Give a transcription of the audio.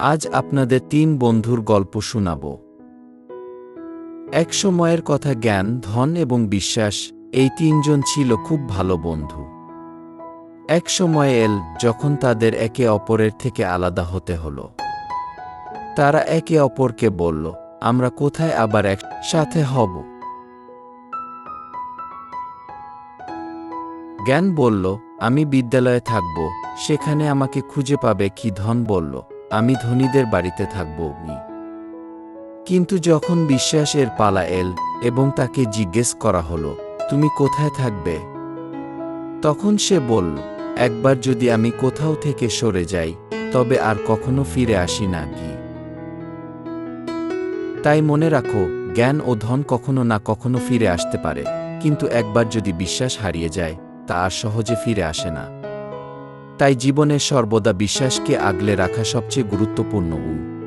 আজ আপনাদের তিন বন্ধুর গল্প শোনাব। এক সময়ের কথা জ্ঞান, ধন এবং বিশ্বাস, এই তিনজন ছিল খুব ভালো বন্ধু। এক সময় এল, যখন তাদের একে অপরের থেকে আলাদা হতে হলো। তারা একে অপরকে বলল, আমরা কোথায় আবার এক সাথে হব? জ্ঞান বলল, আমি বিদ্যালয়ে থাকব, সেখানে আমাকে খুঁজে পাবে, কি ধন বলল। আমি ধনীদের বাড়িতে থাকব নি কিন্তু যখন বিশ্বাসের পালা এল এবং তাকে জিজ্ঞেস করা হলো, তুমি কোথায় থাকবে? তখন সে বলল, একবার যদি আমি কোথাও থেকে সরে যাই, তবে আর কখনো ফিরে আসি না, কি? তাই মনে রাখো, জ্ঞান ও ধন কখনো না কখনো ফিরে আসতে পারে, কিন্তু একবার যদি বিশ্বাস হারিয়ে যায়, তা আর সহজে ফিরে আসে না। তাই জীবনে সর্বদা বিশ্বাসকে আগলে রাখা সবচেয়ে গুরুত্বপূর্ণ গুণ